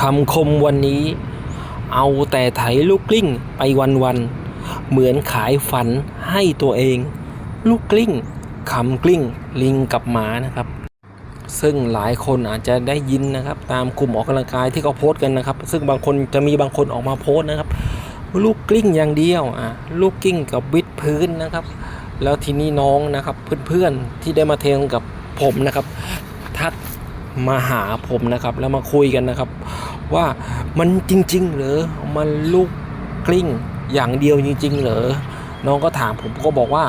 คำคมวันนี้ เอาแต่ไถลูกกลิ้งไปวันๆ เหมือนขายฝันให้ตัวเอง ลูกกลิ้งคำกลิ้งลิงกับหมานะครับ ซึ่งหลายคนอาจจะได้ยินนะครับ ตามกลุ่มออกกำลังกายที่เขาโพสต์กันนะครับ ซึ่งบางคนจะมีบางคนออกมาโพสต์นะครับ ลูกกลิ้งอย่างเดียวอะลูกกลิ้งกับวิดพื้นนะครับ แล้วทีนี้น้องนะครับเพื่อนๆที่ได้มาเทรนกับผมนะครับ มาหาผมนะครับ แล้วมาคุยกันนะครับ ว่ามันจริง ๆ หรือมันลูกกลิ้งอย่างเดียวจริง ๆ เหรอน้องก็ถามผมก็บอกว่า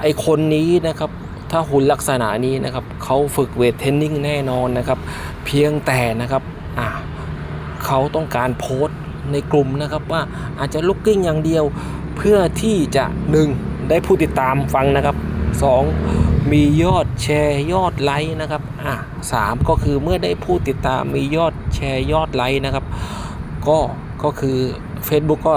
ไอคนนี้นะครับถ้าหุ่นลักษณะนี้นะครับเขาฝึกเวทเทนนิ่งแน่นอนนะครับ เพียงแต่นะครับอะเขาต้องการโพสต์ในกลุ่มนะครับว่าอาจจะลุกกิ้งอย่างเดียว เพื่อที่จะหนึ่งได้ผู้ติดตามฟังนะครับสอง มียอดแชร์ยอดไลค์นะครับอะสามก็คือเมื่อได้ผู้ติดตามมียอดแชร์ยอดไลค์นะครับ ก็ก็คือ Facebook ก็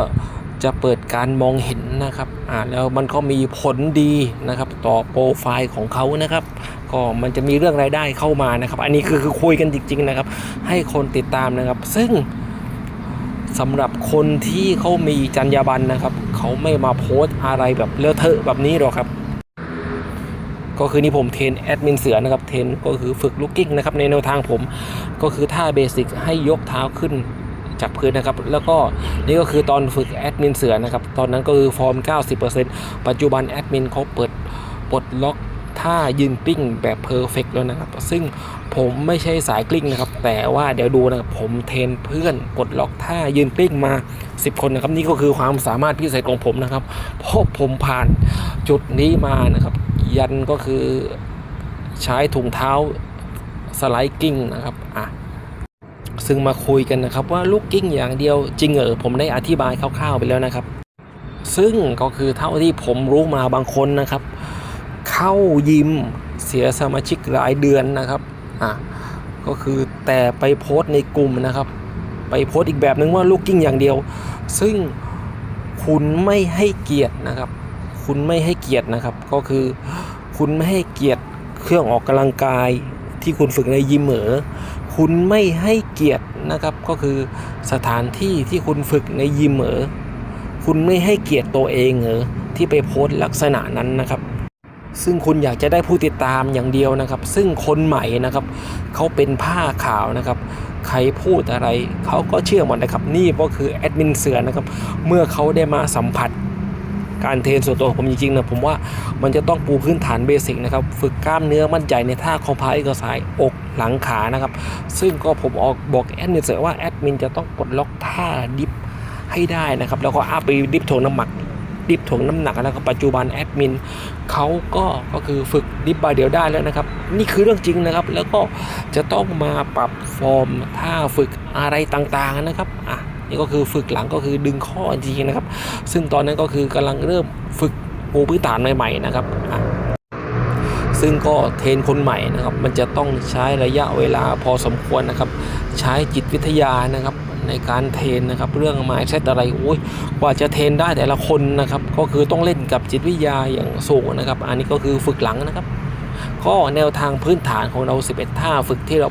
จะเปิดการมองเห็นนะครับอ่าแล้วมันก็มีผลดีนะครับ ต่อโปรไฟล์ของเขานะครับ ก็มันจะมีเรื่องรายได้เข้ามานะครับ อันนี้คือคือคุยกันจริง ๆ นะครับ ให้คนติดตามนะครับ ซึ่งสำหรับคนที่เขามีจรรยาบรรณนะครับ เขาไม่มาโพสต์อะไรแบบเลอะเทอะแบบนี้หรอกครับ ก็คือนี่ผมเทรนแอดมินเสือนะครับเทรนก็คือฝึกลุกกิ้งนะครับในแนวทางผม ก็คือท่าเบสิกให้ยกเท้าขึ้นจากพื้นนะครับ แล้วก็นี่ก็คือตอนฝึกแอดมินเสือนะครับ ตอนนั้นก็คือฟอร์ม 90%ปัจจุบันแอดมินเขาเปิดปลดล็อกท่ายืนกลิ้งแบบเพอร์เฟกแล้วนะครับ ซึ่งผมไม่ใช่สายกลิ้งนะครับ แต่ว่าเดี๋ยวดูนะครับ ผมเทรนเพื่อนปลดล็อกท่ายืนกลิ้งมา 10 คนนะครับ นี่ก็คือความสามารถพิเศษของผมนะครับ เพราะผมผ่านจุดนี้มานะครับ ยันก็คือใช้ถุงเท้าสไลด์กิ้งนะครับอะซึ่งมาคุยกันนะครับว่าลูกกิ้งอย่างเดียวจริงเหรอผมได้อธิบายคร่าวๆไปแล้วนะครับ ซึ่งก็คือเท่าที่ผมรู้มาบางคนนะครับ เข้ายิมเสียสมาชิกรายเดือนนะครับอะก็คือแต่ไปโพสต์ในกลุ่มนะครับ ไปโพสต์อีกแบบนึงว่าลูกกิ้งอย่างเดียว ซึ่งคุณไม่ให้เกียรตินะครับ คุณไม่ให้เกียรตินะครับ ก็คือคุณไม่ให้เกียรติเครื่องออกกำลังกายที่คุณฝึกในยิมเหมอคุณไม่ให้เกียรตินะครับ ก็คือสถานที่ที่คุณฝึกในยิมเหรอคุณไม่ให้เกียรติตัวเองเหรอที่ไปโพสต์ลักษณะนั้นนะครับ ซึ่งคุณอยากจะได้ผู้ติดตามอย่างเดียวนะครับ ซึ่งคนใหม่นะครับเขาเป็นผ้าขาวนะครับ ใครพูดอะไรเขาก็เชื่อหมดนะครับ นี่ก็คือแอดมินเสือนะครับ เมื่อเขาได้มาสัมผัส การเทรนส่วนตัวของผมจริงๆนะผมว่ามันจะต้องปูพื้นฐานเบสิกนะครับฝึกกล้ามเนื้อมั่นใจในท่าคอมพาเอ็กซ์ไซส์อกหลังขานะครับ ซึ่งก็ผมออกบอกแอดมินเสร็จว่าแอดมินจะต้องกดล็อกท่าดิฟให้ได้นะครับ แล้วก็อัพไปดิฟถ่วงน้ำหนักดิฟถ่วงน้ำหนักแล้วก็ปัจจุบันแอดมินเขาก็ก็คือฝึกดิฟบาเดียวได้แล้วนะครับ นี่คือเรื่องจริงนะครับ แล้วก็จะต้องมาปรับฟอร์มท่าฝึกอะไรต่างๆนะครับอะ นี่ก็คือฝึกหลังก็คือดึงข้อจริงนะครับ ซึ่งตอนนั้นก็คือกำลังเริ่มฝึกปูพื้นฐานใหม่ๆนะครับซึ่งก็เทรนคนใหม่นะครับ มันจะต้องใช้ระยะเวลาพอสมควรนะครับ ใช้จิตวิทยานะครับในการเทรนนะครับเรื่อง mindset อะไรโอ้ยกว่าจะเทรนได้แต่ละคนนะครับ ก็คือต้องเล่นกับจิตวิทยาอย่างสูงนะครับ อันนี้ก็คือฝึกหลังนะครับ ก็แนวทางพื้นฐานของเรา 11 ท่าฝึกที่เรา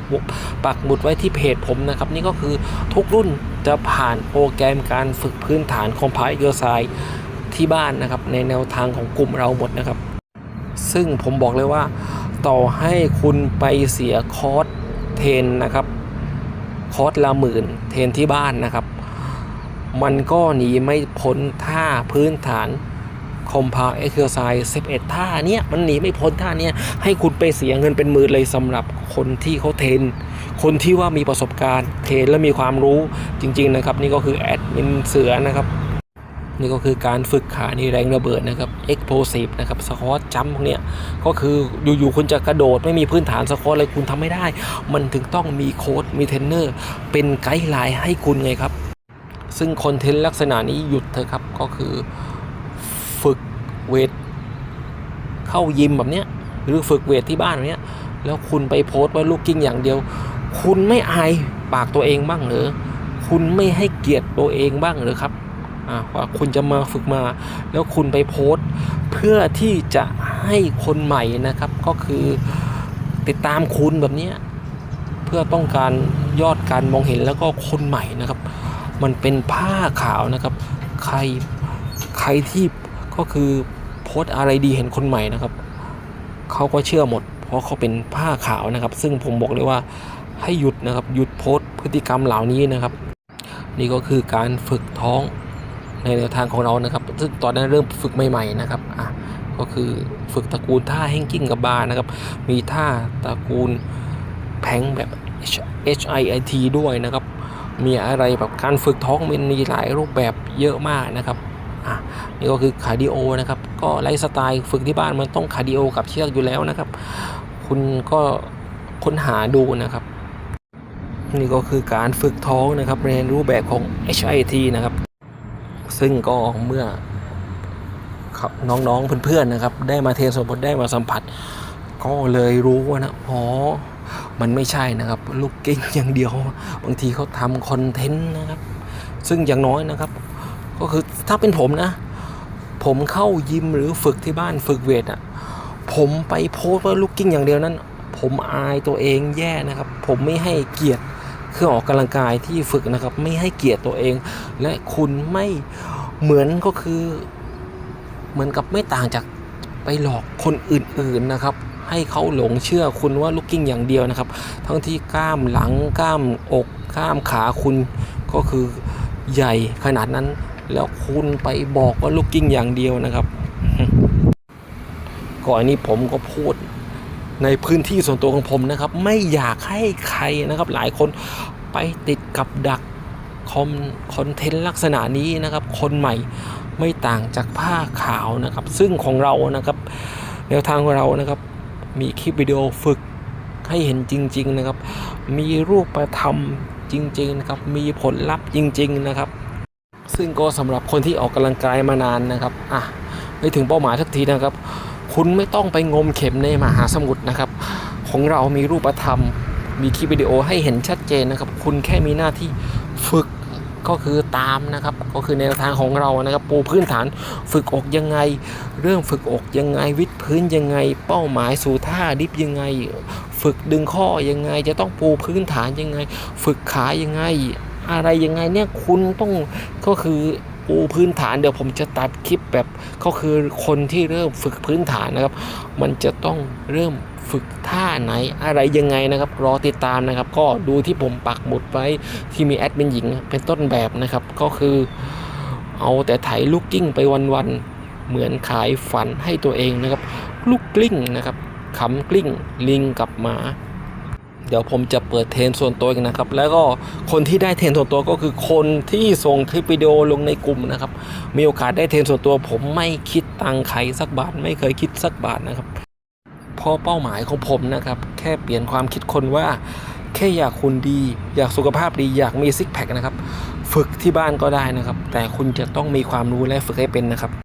ปักหมุดไว้ที่เพจผมนะครับ นี่ก็คือทุกรุ่นจะผ่านโปรแกรมการฝึกพื้นฐานคอมไพเอร์ไซที่บ้านนะครับ ในแนวทางของกลุ่มเราหมดนะครับ ซึ่งผมบอกเลยว่า ต่อให้คุณไปเสียคอร์สเทนนะครับคอร์สละหมื่นเทนที่บ้านนะครับ มันก็หนีไม่พ้นท่าพื้นฐาน คอมพาเอ็กซ์ไซส์11 ท่าเนี้ยมันหนีไม่พ้นท่าเนี้ยให้คุณไปเสียเงินเป็นหมื่นเลยสำหรับคนที่เขาเทรนคนที่ว่ามีประสบการณ์เทรนและมีความรู้จริง ๆ นะครับ นี่ก็คือแอดมินเสือนะครับนี่ก็คือการฝึกขานี่แรงระเบิดนะครับ explosive นะครับสควอตจัมพวกเนี้ยก็คืออยู่ๆคุณจะกระโดดไม่มีพื้นฐานสควอตเลยคุณทำไม่ได้ มันถึงต้องมีโค้ดมีเทรนเนอร์ เป็นไกด์ไลน์ให้คุณไงครับ ซึ่งคอนเทนต์ลักษณะนี้หยุดเถอะครับก็คือ ฝึกเวทเข้ายิมแบบเนี้ยหรือฝึกเวทที่บ้านแบบเนี้ยแล้วคุณไปโพสต์ว่าลูกกิ้งอย่างเดียว คุณไม่อายปากตัวเองบ้างหรือคุณไม่ให้เกียรติตัวเองบ้างหรือครับอ่าว่าคุณจะมาฝึกมา แล้วคุณไปโพสต์ เพื่อที่จะให้คนใหม่นะครับ ก็คือติดตามคุณแบบนี้เพื่อต้องการยอดการมองเห็นแล้วก็คนใหม่นะครับ มันเป็นผ้าขาวนะครับ ใครใครที่ ก็คือโพสอะไรดีเห็นคนใหม่นะครับเขาก็เชื่อหมด เพราะเขาเป็นผ้าขาวนะครับ ซึ่งผมบอกเลยว่าให้หยุดนะครับหยุดโพสพฤติกรรมเหล่านี้นะครับ นี่ก็คือการฝึกท้องในแนวทางของเรานะครับ ซึ่งตอนนั้นเริ่มฝึกใหม่ๆนะครับอะก็คือฝึกตระกูลท่าแฮงกิ้งกับบาร์นะครับ มีท่าตระกูลแพงแบบ H I I T ด้วยนะครับ มีอะไรแบบการฝึกท้องมันมีหลายรูปแบบเยอะมากนะครับ นี่ก็คือคาร์ดิโอนะครับ ก็ไลฟ์สไตล์ฝึกที่บ้านมันต้องคาร์ดิโอกับเชือกอยู่แล้วนะครับ คุณก็ค้นหาดูนะครับ นี่ก็คือการฝึกท้องนะครับในรูปแบบของ HIT นะครับ ซึ่งก็เมื่อครับน้องๆเพื่อนๆนะครับ ได้มาเทสมบทได้มาสัมผัส ก็เลยรู้ว่านะอ๋อมันไม่ใช่นะครับ ลูกกิ้งอย่างเดียว บางทีเขาทำคอนเทนต์นะครับ ซึ่งอย่างน้อยนะครับ ก็คือถ้าเป็นผมนะ ผมเข้ายิมหรือฝึกที่บ้านฝึกเวทอะ ผมไปโพสต์ว่าลูกกิ้งอย่างเดียวนั้น ผมอายตัวเองแย่นะครับ ผมไม่ให้เกียรติเครื่องออกกำลังกายที่ฝึกนะครับ ไม่ให้เกียรติตัวเอง และคุณไม่เหมือนก็คือ เหมือนกับไม่ต่างจากไปหลอกคนอื่นๆนะครับ ให้เขาหลงเชื่อคุณว่าลูกกิ้งอย่างเดียวนะครับ ทั้งที่กล้ามหลังกล้ามอกกล้ามขาคุณก็คือใหญ่ขนาดนั้น แล้วคุณไปบอกว่าลูกกิ้งอย่างเดียวนะครับ ก่อนนี้ผมก็พูดในพื้นที่ส่วนตัวของผมนะครับ ไม่อยากให้ใครนะครับ หลายคนไปติดกับดักคอมคอนเทนต์ลักษณะนี้นะครับ คนใหม่ไม่ต่างจากผ้าขาวนะครับ ซึ่งของเรานะครับแนวทางของเรานะครับ มีคลิปวิดีโอฝึกให้เห็นจริง ๆนะครับ มีรูปประทำจริง ๆ นะครับ มีผลลัพธ์จริง ๆ นะครับ ซึ่งก็สำหรับคนที่ออกกำลังกายมานานนะครับอะไม่ถึงเป้าหมายสักทีนะครับ คุณไม่ต้องไปงมเข็มในมหาสมุทรนะครับ ของเรามีรูปธรรม มีคลิปวิดีโอให้เห็นชัดเจนนะครับ คุณแค่มีหน้าที่ฝึกก็คือตามนะครับ ก็คือแนทางของเรานะครับปูพื้นฐานฝึกอกยังไง เริ่มฝึกอกยังไงวิดพื้นยังไง เป้าหมายสู่ท่าดิฟยังไง ฝึกดึงข้อยังไง จะต้องปูพื้นฐานยังไง ฝึกขายังไง อะไรยังไงเนี่ยคุณต้องก็คือปูพื้นฐานเดี๋ยวผมจะตัดคลิปแบบก็คือคนที่เริ่มฝึกพื้นฐานนะครับ มันจะต้องเริ่มฝึกท่าไหนอะไรยังไงนะครับ รอติดตามนะครับ ก็ดูที่ผมปักหมุดไว้ที่มีแอดมินหญิงเป็นต้นแบบนะครับ ก็คือเอาแต่ไถลูกกิ้งไปวันๆเหมือนขายฝันให้ตัวเองนะครับ ลูกกลิ้งนะครับขำกลิ้งลิงกับหมา ดี๋ยวผมจะเปิดเทรนส่วนตัวกันนะครับ แล้วก็คนที่ได้เทรนส่วนตัวก็คือคนที่ส่งคลิปวิดีโอลงในกลุ่มนะครับ มีโอกาสได้เทรนส่วนตัวผมไม่คิดตังค์ใครสักบาท ไม่เคยคิดสักบาทนะครับเพราะเป้าหมายของผมนะครับ แค่เปลี่ยนความคิดคนว่า แค่อยากคุณดี อยากสุขภาพดีอยากมีซิกแพคนะครับ ฝึกที่บ้านก็ได้นะครับ แต่คุณจะต้องมีความรู้และฝึกให้เป็นนะครับ